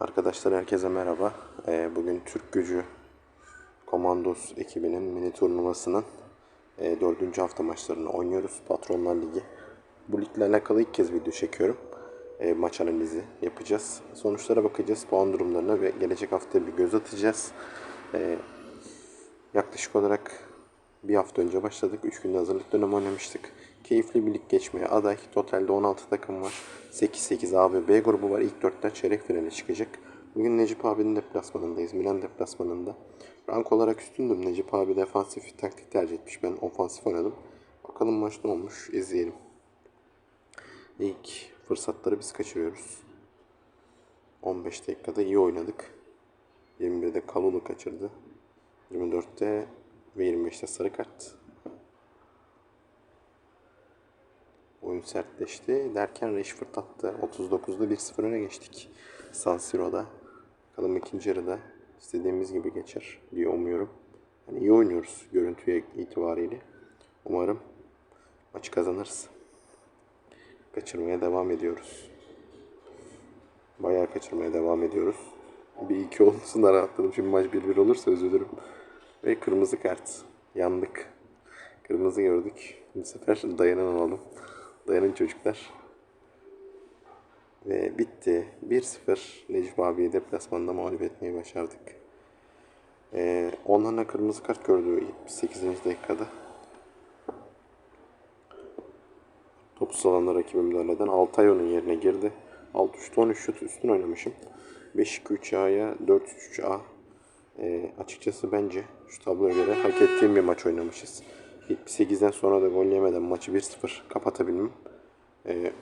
Arkadaşlar herkese merhaba. Ee, bugün Türk Gücü Komandos ekibinin mini turnuvasının e, dördüncü hafta maçlarını oynuyoruz. Patronlar Ligi. Bu ligle alakalı ilk kez video çekiyorum. E, maç analizi yapacağız. Sonuçlara bakacağız. Puan durumlarına ve gelecek hafta bir göz atacağız. E, yaklaşık olarak bir hafta önce başladık. 3 günde hazırlık dönemi oynamıştık. Keyifli bir lig geçmeye aday. Totalde 16 takım var. 8-8 A ve B grubu var. İlk 4'ten çeyrek finale çıkacak. Bugün Necip abinin deplasmanındayız. Milan deplasmanında. Rank olarak üstündüm. Necip abi defansif taktik tercih etmiş. Ben ofansif oynadım. Bakalım maç ne olmuş izleyelim. İlk fırsatları biz kaçırıyoruz. 15 dakikada iyi oynadık. 21'de Kalulu kaçırdı. 24'te ve 25'te sarı kart. Oyun sertleşti. Derken Rashford attı. 39'da 1-0 öne geçtik. San Siro'da. Bakalım ikinci yarıda istediğimiz gibi geçer diye umuyorum. Yani iyi oynuyoruz görüntüye itibariyle. Umarım maçı kazanırız. Kaçırmaya devam ediyoruz. Bayağı kaçırmaya devam ediyoruz. Bir iki olsun da rahatladım. Şimdi maç 1-1 olursa üzülürüm. Ve kırmızı kart. Yandık. Kırmızı gördük. Bu sefer dayanan. Dayanın çocuklar. Ve bitti. 1-0 Necip abiyi deplasmanda mağlup etmeyi başardık. Ee, onlarla kırmızı kart gördü 78. dakikada. Topsuz alanda rakibi müdahaleden Altay onun yerine girdi. 6 3 13 şut üstün oynamışım. 5-2-3-A'ya 4-3-3-A. Ee, açıkçası bence şu tabloya göre hak ettiğim bir maç oynamışız. 78'den sonra da gol yemeden maçı 1-0 kapatabilmem ee,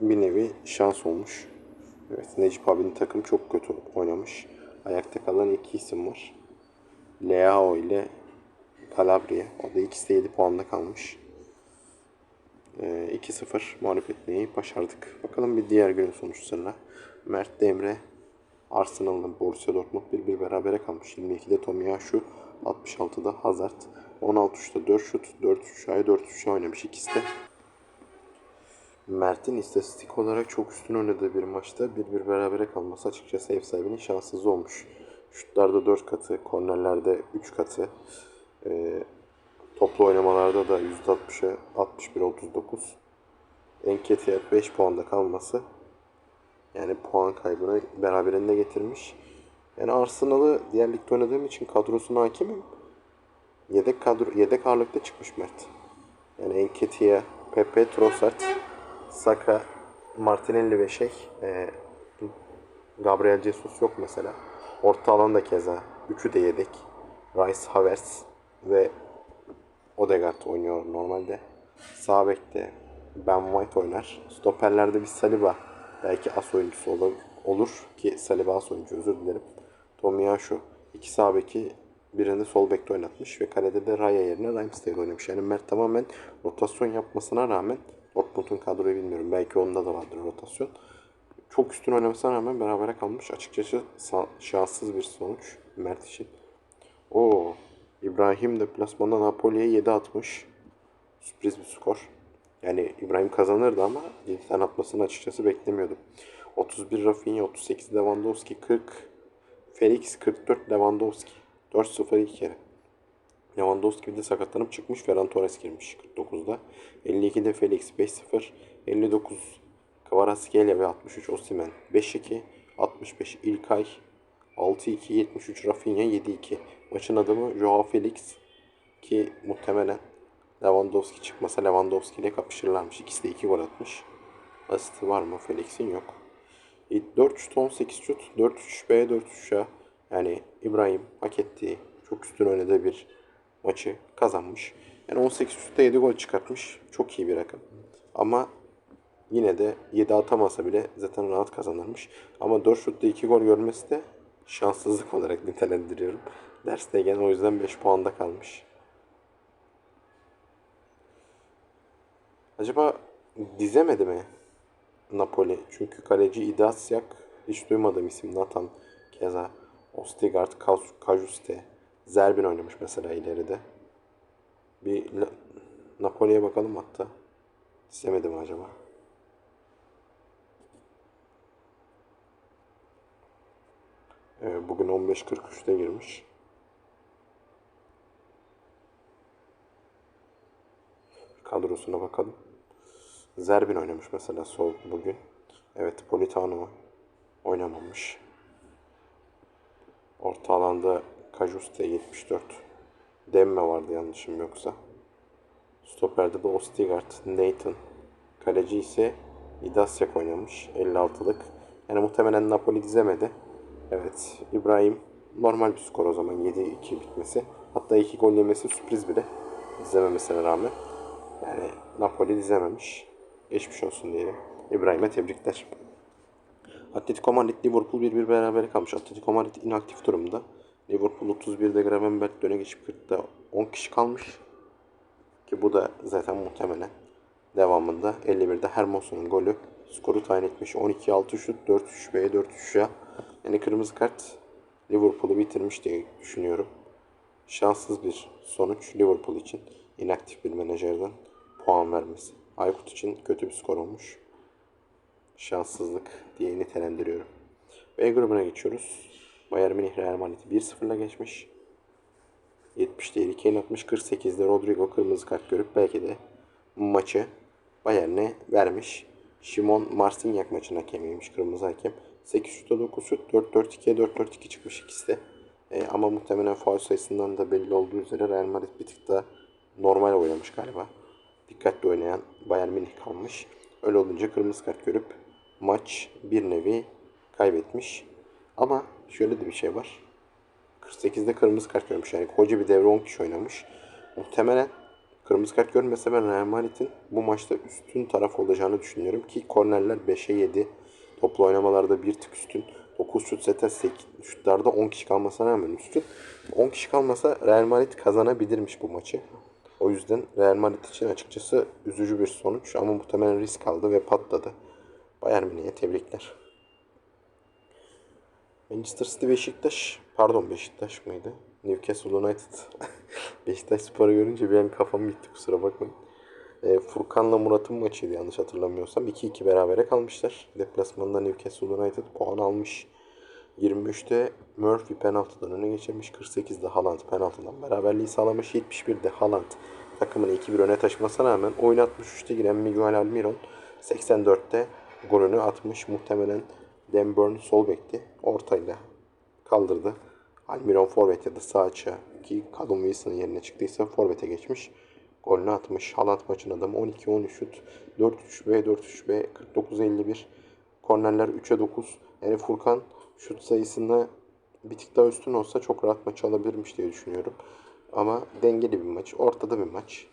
bir nevi şans olmuş. Evet Necip abinin takım çok kötü oynamış. Ayakta kalan iki isim var. Leao ile Calabria. O da ikisi de 7 puanda kalmış. Ee, 2-0 mağlup etmeyi başardık. Bakalım bir diğer günün sonuçlarına. Mert Demre Arsenal'la Borussia Dortmund 1-1 berabere kalmış. 22'de Tomiyasu, 66'da Hazard. 16 şutta 4 şut, 4 şaya 4 şuşa oynamış ikisi de. Mert'in istatistik olarak çok üstün oynadığı bir maçta 1-1 berabere kalması açıkçası ev sahibinin şanssız olmuş. Şutlarda 4 katı, kornerlerde 3 katı. Ee, toplu oynamalarda da %60'a 61-39. Enketiye 5 puanda kalması yani puan kaybını beraberinde getirmiş. Yani Arsenal'ı diğer ligde oynadığım için kadrosuna hakimim. Yedek kadro yedek ağırlıkta çıkmış Mert. Yani Enketia, Pepe, Trossard, Saka, Martinelli ve şey e, Gabriel Jesus yok mesela. Orta alanda keza. Üçü de yedek. Rice, Havertz ve Odegaard oynuyor normalde. Sağ bekte Ben White oynar. Stoperlerde bir Saliba belki as oyuncusu olur, olur ki Saliba as oyuncu özür dilerim. Tomiyasu iki sağ beki birini sol bekte oynatmış ve kalede de Raya yerine Ramsdale oynamış. Yani Mert tamamen rotasyon yapmasına rağmen Dortmund'un kadroyu bilmiyorum. Belki onda da vardır rotasyon. Çok üstün oynamasına rağmen berabere kalmış. Açıkçası şanssız bir sonuç Mert için. O İbrahim deplasmanda Napoli'ye 7 atmış. Sürpriz bir skor. Yani İbrahim kazanırdı ama 7 tane atmasını açıkçası beklemiyordum. 31 Rafinha, 38 Lewandowski, 40 Felix, 44 Lewandowski. 4-0'ı 2 kere. Lewandowski de sakatlanıp çıkmış. Ferran Torres girmiş 49'da. 52'de Felix 5-0. 59 Kvaratskhelia ve 63 Osimen 5-2. 65 İlkay 6-2. 73 Rafinha 7-2. Maçın adamı Joao Felix ki muhtemelen Lewandowski çıkmasa Lewandowski ile kapışırlarmış. İkisi de 2 gol atmış. Asisti var mı? Felix'in yok. 4-3-18 şut. 4-3-B'ye 4-3'e yani İbrahim hak ettiği çok üstün oynadığı bir maçı kazanmış. Yani 18 şutta 7 gol çıkartmış. Çok iyi bir rakam. Ama yine de 7 atamasa bile zaten rahat kazanırmış. Ama 4 şutta 2 gol görmesi de şanssızlık olarak nitelendiriyorum. Derstegen o yüzden 5 puanda kalmış. Acaba dizemedi mi Napoli? Çünkü kaleci İdasyak hiç duymadığım isim Nathan keza. Ostigard, Kajuste, Zerbin oynamış mesela ileride. Bir Napoli'ye bakalım hatta. İstemedi mi acaba? Bugün 15.43'te girmiş. Kadrosuna bakalım. Zerbin oynamış mesela sol bugün. Evet Politano oynamamış. Orta alanda Kajuste 74. Demme vardı yanlışım yoksa. Stoperde de Ostigard, Nathan. Kaleci ise İdasyak oynamış 56'lık. Yani muhtemelen Napoli dizemedi. Evet İbrahim normal bir skor o zaman 7-2 bitmesi. Hatta 2 gol yemesi sürpriz bile. Dizememesine rağmen. Yani Napoli dizememiş. Geçmiş olsun diyelim. İbrahim'e tebrikler. Atletico Madrid Liverpool 1-1 berabere kalmış. Atletico Madrid inaktif durumda. Liverpool 31'de Gravenberg döne geçip 40'ta 10 kişi kalmış. Ki bu da zaten muhtemelen devamında 51'de Hermoso'nun golü skoru tayin etmiş. 12-6 şut, 4-3 B'ye 4-3 ya. Yani kırmızı kart Liverpool'u bitirmiş diye düşünüyorum. Şanssız bir sonuç Liverpool için inaktif bir menajerden puan vermesi. Aykut için kötü bir skor olmuş. Şanssızlık diye nitelendiriyorum. B grubuna geçiyoruz. Bayern Münih Real Madrid'i 1-0'la geçmiş. 70'te Harry Kane atmış. 48'de Rodrigo kırmızı kart görüp belki de maçı Bayern'e vermiş. Şimon Marcinyak maçın hakemiymiş kırmızı hakem. 8 şuta 9 şut 4-4-2'ye 4-4-2 çıkmış ikisi de. E, ama muhtemelen faul sayısından da belli olduğu üzere Real Madrid bir tık da normal oynamış galiba. Dikkatli oynayan Bayern Münih kalmış. Öyle olunca kırmızı kart görüp maç bir nevi kaybetmiş. Ama şöyle de bir şey var. 48'de kırmızı kart görmüş. Yani koca bir devre 10 kişi oynamış. Muhtemelen kırmızı kart görmese ben Real Madrid'in bu maçta üstün taraf olacağını düşünüyorum ki kornerler 5'e 7. Toplu oynamalarda bir tık üstün. 9 şut zaten 8 şutlarda 10 kişi kalmasına rağmen üstün. 10 kişi kalmasa Real Madrid kazanabilirmiş bu maçı. O yüzden Real Madrid için açıkçası üzücü bir sonuç ama muhtemelen risk aldı ve patladı. Bayern Münih'e tebrikler. Manchester City Beşiktaş, pardon Beşiktaş mıydı? Newcastle United. Beşiktaş Spor'u görünce bir an kafam gitti kusura bakmayın. E, Furkan'la Murat'ın maçıydı yanlış hatırlamıyorsam. 2-2 berabere kalmışlar. Deplasmanda Newcastle United puan almış. 23'te Murphy penaltıdan öne geçirmiş. 48'de Haaland penaltıdan beraberliği sağlamış. 71'de Haaland takımını 2-1 öne taşımasına rağmen oyun 63'te giren Miguel Almiron 84'te golünü atmış. Muhtemelen Dan Burn sol bekti. Ortayla kaldırdı. Almiron forvet ya da sağ açığa ki Callum Wilson'ın yerine çıktıysa forvete geçmiş. Golünü atmış. Haaland maçın adamı 12-13 şut. 4-3B, 4-3B, 49-51. Kornerler 3'e 9. Yani Furkan şut sayısında bir tık daha üstün olsa çok rahat maçı alabilirmiş diye düşünüyorum. Ama dengeli bir maç. Ortada bir maç.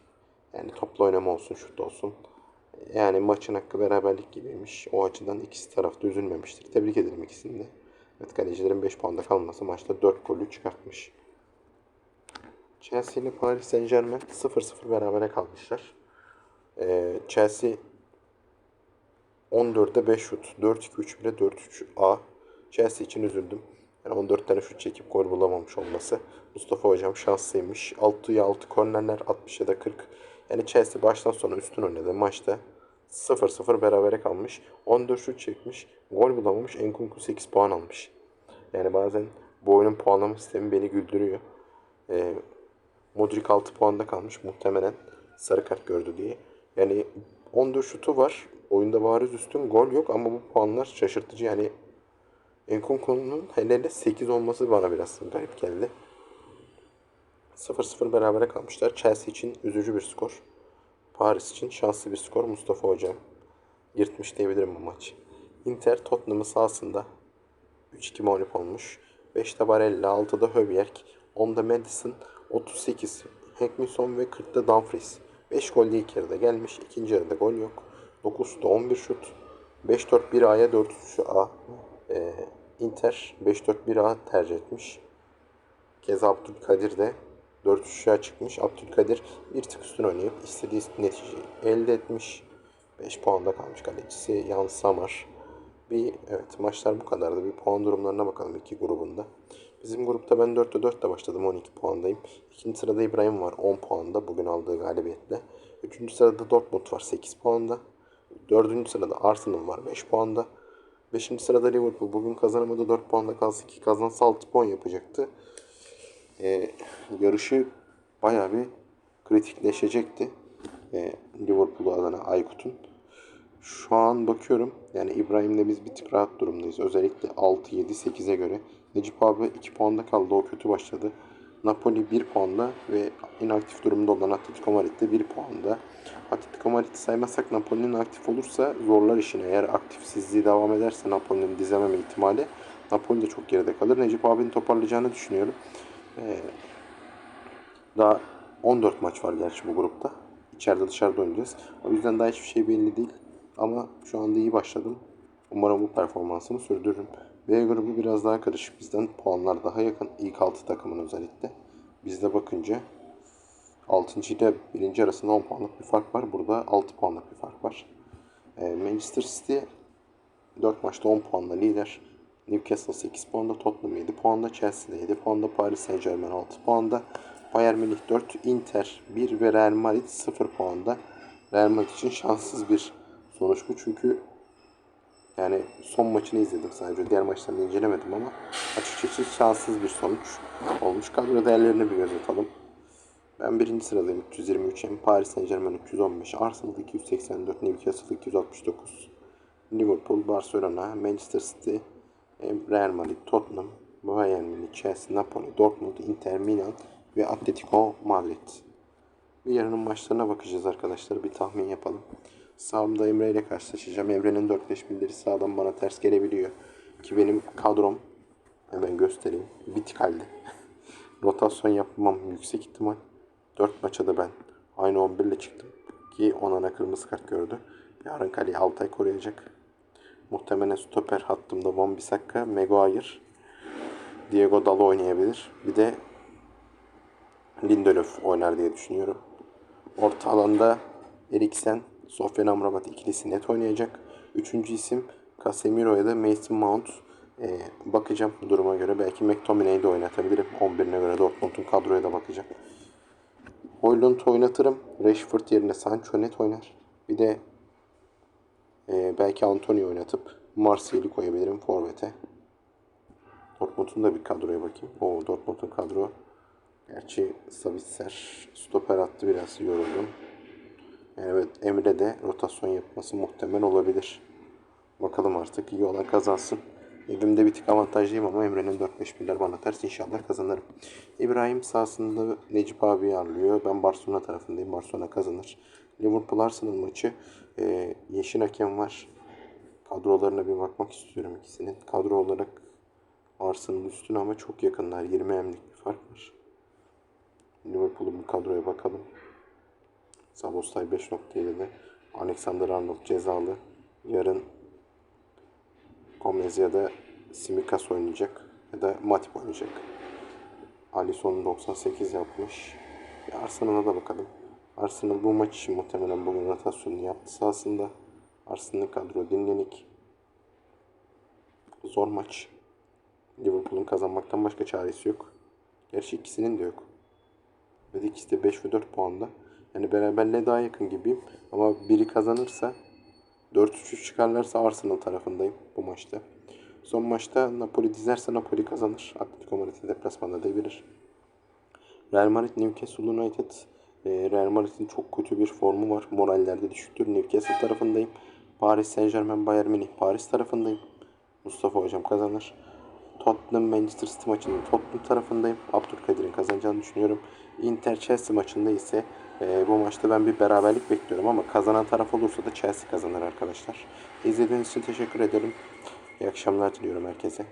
Yani toplu oynama olsun, şut olsun. Yani maçın hakkı beraberlik gibiymiş. O açıdan ikisi tarafta üzülmemiştir. Tebrik ederim ikisini de. Evet kalecilerin 5 puanda kalması maçta 4 golü çıkartmış. Chelsea ile Paris Saint Germain 0-0 berabere kalmışlar. Ee, Chelsea 14'te 5 şut. 4-2-3 bile 4-3 A. Chelsea için üzüldüm. Yani 14 tane şut çekip gol bulamamış olması. Mustafa hocam şanslıymış. 6'ya 6 kornerler 60 ya da 40. Yani Chelsea baştan sona üstün oynadı maçta. 0-0 berabere kalmış. 14 şut çekmiş. Gol bulamamış. Enkunku 8 puan almış. Yani bazen bu oyunun puanlama sistemi beni güldürüyor. Ee, Modric 6 puanda kalmış. Muhtemelen sarı kart gördü diye. Yani 14 şutu var. Oyunda bariz üstün. Gol yok ama bu puanlar şaşırtıcı. Yani Enkunku'nun hele hele 8 olması bana biraz garip geldi. 0-0 berabere kalmışlar. Chelsea için üzücü bir skor. Paris için şanslı bir skor. Mustafa Hocam yırtmış diyebilirim bu maç. Inter Tottenham'ın sahasında 3-2 mağlup olmuş. 5'te Barella, 6'da Höbjerg, 10'da Madison, 38 Hekminson ve 40'da Dumfries. 5 gol ilk yarıda gelmiş. ikinci yarıda gol yok. 9'da 11 şut. 5-4-1 A'ya 4-3 A. Ee, Inter 5-4-1 A tercih etmiş. Keza Abdülkadir de 4-3'e çıkmış. Abdülkadir bir tık üstün oynayıp istediği neticeyi elde etmiş. 5 puanda kalmış kalecisi Yan Samar. Bir evet maçlar bu kadardı. Bir puan durumlarına bakalım iki grubunda. Bizim grupta ben 4'te 4'te başladım 12 puandayım. İkinci sırada İbrahim var 10 puanda bugün aldığı galibiyetle. Üçüncü sırada Dortmund var 8 puanda. Dördüncü sırada Arsenal var 5 puanda. 5. sırada Liverpool. Bugün kazanamadı 4 puanla kalsa ki kazansa 6 puan yapacaktı. Ee, yarışı bayağı bir kritikleşecekti. Ee, Liverpool adına Aykut'un. Şu an bakıyorum yani İbrahim'le biz bir tık rahat durumdayız. Özellikle 6, 7, 8'e göre. Necip abi 2 puanda kaldı. O kötü başladı. Napoli 1 puanda ve inaktif durumda olan Atletico Madrid de 1 puanda. Atletico Madrid'i saymazsak Napoli'nin aktif olursa zorlar işini. Eğer aktifsizliği devam ederse Napoli'nin dizememe ihtimali Napoli de çok geride kalır. Necip abinin toparlayacağını düşünüyorum. Ee, daha 14 maç var gerçi bu grupta. İçeride dışarıda oynayacağız. O yüzden daha hiçbir şey belli değil. Ama şu anda iyi başladım. Umarım bu performansımı sürdürürüm. B grubu biraz daha karışık. Bizden puanlar daha yakın. İlk 6 takımın özellikle. Bizde bakınca 6. ile 1. arasında 10 puanlık bir fark var. Burada 6 puanlık bir fark var. Ee, Manchester City 4 maçta 10 puanla lider. Newcastle 8 puanda, Tottenham 7 puanda, Chelsea 7 puanda, Paris Saint Germain 6 puanda, Bayern Münih 4, Inter 1 ve Real Madrid 0 puanda. Real Madrid için şanssız bir sonuç bu çünkü yani son maçını izledim sadece. Diğer maçlarını incelemedim ama açıkçası şanssız bir sonuç olmuş. Kadro değerlerine bir göz atalım. Ben birinci sıradayım 323 hem Paris Saint Germain 315, Arsenal 284, Newcastle 269, Liverpool, Barcelona, Manchester City, Real Madrid, Tottenham, Bayern Münih, Chelsea, Napoli, Dortmund, Inter Milan ve Atletico Madrid. Yarının maçlarına bakacağız arkadaşlar. Bir tahmin yapalım. Sağımda Emre ile karşılaşacağım. Emre'nin 4-5 bildiri sağdan bana ters gelebiliyor. Ki benim kadrom hemen göstereyim. Bitik halde. Rotasyon yapmam yüksek ihtimal. 4 maça da ben aynı 11 ile çıktım. Ki onana kırmızı kart gördü. Yarın kaleyi Altay koruyacak. Muhtemelen stoper hattımda Van Bissaka, Maguire, Diego Dalo oynayabilir. Bir de Lindelöf oynar diye düşünüyorum. Orta alanda Eriksen, Sofyan Amrabat ikilisi net oynayacak. Üçüncü isim Casemiro ya da Mason Mount. Ee, bakacağım duruma göre. Belki McTominay'i de oynatabilirim. 11'ine göre Dortmund'un kadroya da bakacağım. Hoylund oynatırım. Rashford yerine Sancho net oynar. Bir de e, belki Antonio oynatıp Martial'i koyabilirim forvete. Dortmund'un da bir kadroya bakayım. O Dortmund'un kadro. Gerçi Savitzer stoper attı biraz yoruldum. Yani evet Emre de rotasyon yapması muhtemel olabilir. Bakalım artık iyi olan kazansın. Evimde bir tık avantajlıyım ama Emre'nin 4-5 birler bana ters inşallah kazanırım. İbrahim sahasında Necip abi ağırlıyor. Ben Barcelona tarafındayım. Barcelona kazanır. Liverpool Arsenal maçı. Ee, yeşil hakem var. Kadrolarına bir bakmak istiyorum ikisinin. Kadro olarak Arsenal üstün ama çok yakınlar. 20 emlik bir fark var. Liverpool'un bir kadroya bakalım. Sabostay 5.7'de. Alexander Arnold cezalı. Yarın Gomez ya da Simikas oynayacak. Ya da Matip oynayacak. Alisson 98 yapmış. Arsenal'a da bakalım. Arsenal bu maç için muhtemelen bugün rotasyonunu yaptı sahasında. Arsenal'ın kadro dinlenik. Zor maç. Liverpool'un kazanmaktan başka çaresi yok. Gerçi ikisinin de yok. Ve ikisi de 5 ve 4 puanda. Yani beraberliğe daha yakın gibiyim. Ama biri kazanırsa 4-3 çıkarlarsa Arsenal tarafındayım bu maçta. Son maçta Napoli dizerse Napoli kazanır. Atletico Madrid'i deplasmanda devirir. Real Madrid Newcastle United Real Madrid'in çok kötü bir formu var. Morallerde düşüktür. Newcastle tarafındayım. Paris Saint Germain Bayern Münih Paris tarafındayım. Mustafa hocam kazanır. Tottenham Manchester City maçında Tottenham tarafındayım. Abdülkadir'in kazanacağını düşünüyorum. Inter Chelsea maçında ise e, bu maçta ben bir beraberlik bekliyorum ama kazanan taraf olursa da Chelsea kazanır arkadaşlar. İzlediğiniz için teşekkür ederim. İyi akşamlar diliyorum herkese.